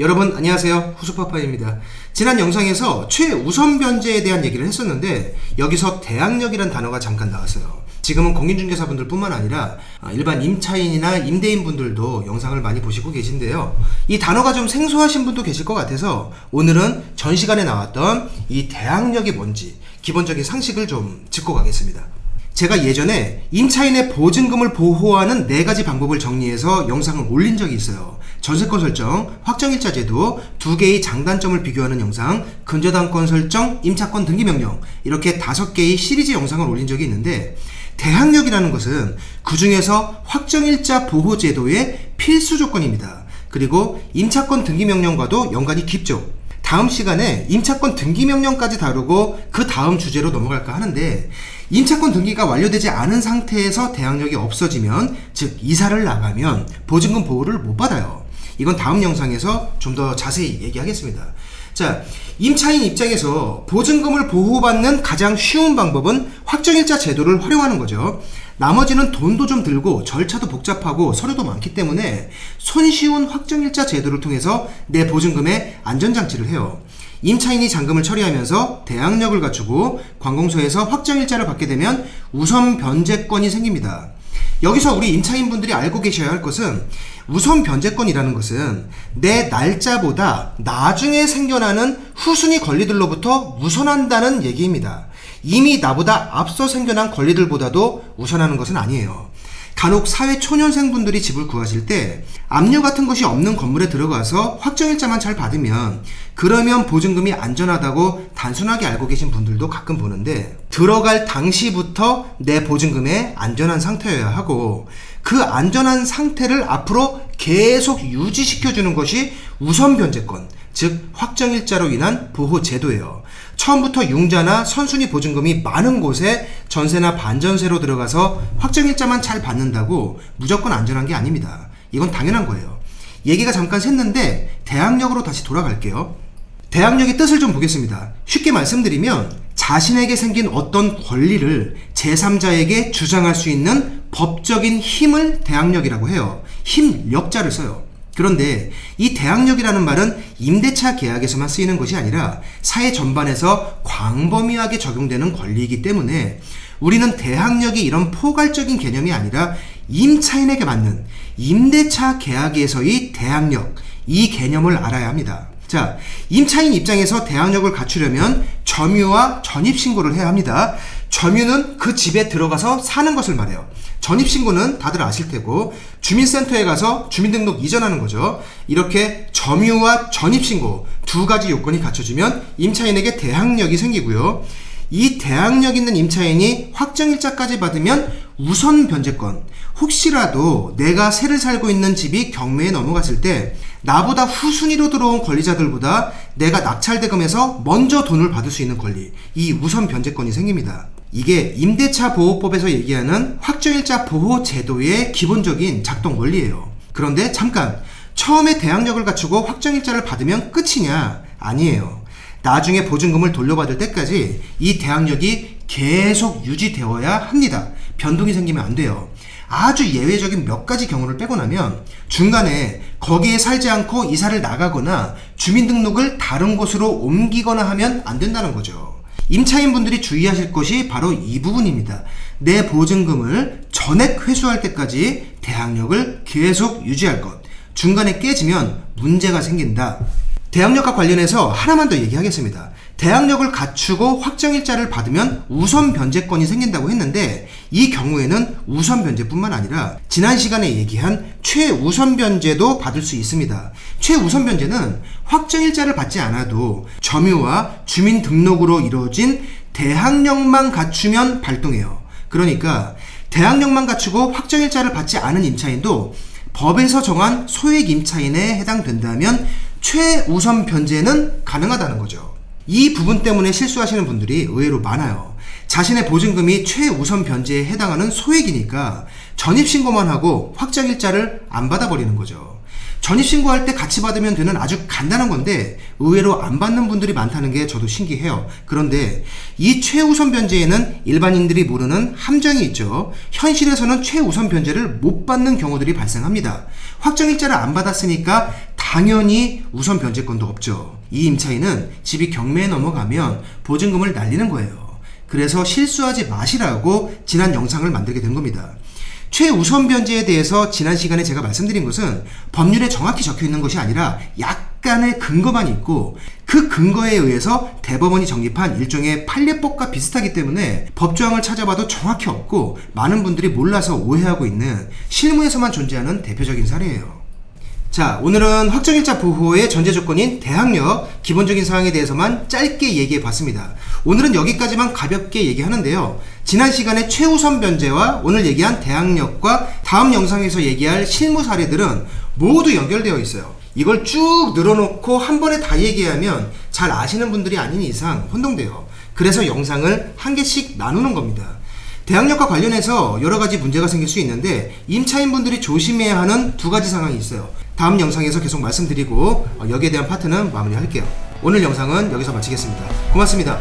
여러분 안녕하세요. 후수파파입니다. 지난 영상에서 최우선 변제에 대한 얘기를 했었는데 여기서 대항력이란 단어가 잠깐 나왔어요. 지금은 공인중개사분들 뿐만 아니라 아, 일반 임차인이나 임대인분들도 영상을 많이 보시고 계신데요. 이 단어가 좀 생소하신 분도 계실 것 같아서 오늘은 전 시간에 나왔던 이 대항력이 뭔지 기본적인 상식을 좀 짚고 가겠습니다. 제가 예전에 임차인의 보증금을 보호하는 네 가지 방법을 정리해서 영상을 올린 적이 있어요. 전세권 설정, 확정일자 제도, 두 개의 장단점을 비교하는 영상, 근저당권 설정, 임차권 등기 명령 이렇게 다섯 개의 시리즈 영상을 올린 적이 있는데 대항력이라는 것은 그 중에서 확정일자 보호 제도의 필수 조건입니다. 그리고 임차권 등기 명령과도 연관이 깊죠. 다음 시간에 임차권 등기 명령까지 다루고 그 다음 주제로 넘어갈까 하는데 임차권 등기가 완료되지 않은 상태에서 대항력이 없어지면 즉 이사를 나가면 보증금 보호를 못 받아요. 이건 다음 영상에서 좀 더 자세히 얘기하겠습니다. 자, 임차인 입장에서 보증금을 보호받는 가장 쉬운 방법은 확정일자 제도를 활용하는 거죠. 나머지는 돈도 좀 들고 절차도 복잡하고 서류도 많기 때문에 손쉬운 확정일자 제도를 통해서 내 보증금에 안전장치를 해요. 임차인이 잔금을 처리하면서 대항력을 갖추고 관공서에서 확정일자를 받게 되면 우선 변제권이 생깁니다. 여기서 우리 임차인분들이 알고 계셔야 할 것은 우선 변제권이라는 것은 내 날짜보다 나중에 생겨나는 후순위 권리들로부터 우선한다는 얘기입니다. 이미 나보다 앞서 생겨난 권리들보다도 우선하는 것은 아니에요. 간혹 사회 초년생분들이 집을 구하실 때 압류 같은 것이 없는 건물에 들어가서 확정일자만 잘 받으면 그러면 보증금이 안전하다고 단순하게 알고 계신 분들도 가끔 보는데 들어갈 당시부터 내 보증금에 안전한 상태여야 하고 그 안전한 상태를 앞으로 계속 유지시켜주는 것이 우선 변제권, 즉 확정일자로 인한 보호 제도예요. 처음부터 융자나 선순위 보증금이 많은 곳에 전세나 반전세로 들어가서 확정일자만 잘 받는다고 무조건 안전한 게 아닙니다. 이건 당연한 거예요. 얘기가 잠깐 샜는데 대항력으로 다시 돌아갈게요. 대항력의 뜻을 좀 보겠습니다. 쉽게 말씀드리면 자신에게 생긴 어떤 권리를 제3자에게 주장할 수 있는 법적인 힘을 대항력이라고 해요. 힘력자를 써요. 그런데 이 대항력이라는 말은 임대차 계약에서만 쓰이는 것이 아니라 사회 전반에서 광범위하게 적용되는 권리이기 때문에 우리는 대항력이 이런 포괄적인 개념이 아니라 임차인에게 맞는 임대차 계약에서의 대항력, 이 개념을 알아야 합니다. 자, 임차인 입장에서 대항력을 갖추려면 점유와 전입신고를 해야 합니다. 점유는 그 집에 들어가서 사는 것을 말해요. 전입신고는 다들 아실 테고, 주민센터에 가서 주민등록 이전하는 거죠. 이렇게 점유와 전입신고 두 가지 요건이 갖춰지면 임차인에게 대항력이 생기고요. 이 대항력 있는 임차인이 확정일자까지 받으면 우선 변제권. 혹시라도 내가 새를 살고 있는 집이 경매에 넘어갔을 때 나보다 후순위로 들어온 권리자들보다 내가 낙찰대금에서 먼저 돈을 받을 수 있는 권리. 이 우선 변제권이 생깁니다. 이게 임대차 보호법에서 얘기하는 확정일자 보호 제도의 기본적인 작동 원리예요. 그런데 잠깐 처음에 대항력을 갖추고 확정일자를 받으면 끝이냐? 아니에요. 나중에 보증금을 돌려받을 때까지 이 대항력이 계속 유지되어야 합니다. 변동이 생기면 안 돼요. 아주 예외적인 몇 가지 경우를 빼고 나면 중간에 거기에 살지 않고 이사를 나가거나 주민등록을 다른 곳으로 옮기거나 하면 안 된다는 거죠. 임차인분들이 주의하실 것이 바로 이 부분입니다. 내 보증금을 전액 회수할 때까지 대항력을 계속 유지할 것. 중간에 깨지면 문제가 생긴다. 대항력과 관련해서 하나만 더 얘기하겠습니다. 대항력을 갖추고 확정일자를 받으면 우선 변제권이 생긴다고 했는데 이 경우에는 우선 변제뿐만 아니라 지난 시간에 얘기한 최우선 변제도 받을 수 있습니다. 최우선 변제는 확정일자를 받지 않아도 점유와 주민등록으로 이루어진 대항력만 갖추면 발동해요. 그러니까 대항력만 갖추고 확정일자를 받지 않은 임차인도 법에서 정한 소액 임차인에 해당된다면 최우선 변제는 가능하다는 거죠. 이 부분 때문에 실수하시는 분들이 의외로 많아요. 자신의 보증금이 최우선 변제에 해당하는 소액이니까 전입신고만 하고 확정일자를 안 받아버리는 거죠. 전입신고할 때 같이 받으면 되는 아주 간단한 건데 의외로 안 받는 분들이 많다는 게 저도 신기해요. 그런데 이 최우선 변제에는 일반인들이 모르는 함정이 있죠. 현실에서는 최우선 변제를 못 받는 경우들이 발생합니다. 확정일자를 안 받았으니까 당연히 우선 변제권도 없죠. 이 임차인은 집이 경매에 넘어가면 보증금을 날리는 거예요. 그래서 실수하지 마시라고 지난 영상을 만들게 된 겁니다. 최우선 변제에 대해서 지난 시간에 제가 말씀드린 것은 법률에 정확히 적혀 있는 것이 아니라 약간의 근거만 있고 그 근거에 의해서 대법원이 정립한 일종의 판례법과 비슷하기 때문에 법조항을 찾아봐도 정확히 없고 많은 분들이 몰라서 오해하고 있는 실무에서만 존재하는 대표적인 사례예요. 자, 오늘은 확정일자 보호의 전제 조건인 대항력 기본적인 사항에 대해서만 짧게 얘기해 봤습니다. 오늘은 여기까지만 가볍게 얘기하는데요. 지난 시간에 최우선 변제와 오늘 얘기한 대항력과 다음 영상에서 얘기할 실무 사례들은 모두 연결되어 있어요. 이걸 쭉 늘어놓고 한 번에 다 얘기하면 잘 아시는 분들이 아닌 이상 혼동돼요. 그래서 영상을 한 개씩 나누는 겁니다. 대항력과 관련해서 여러 가지 문제가 생길 수 있는데 임차인분들이 조심해야 하는 두 가지 상황이 있어요. 다음 영상에서 계속 말씀드리고 어, 여기에 대한 파트는 마무리할게요. 오늘 영상은 여기서 마치겠습니다. 고맙습니다.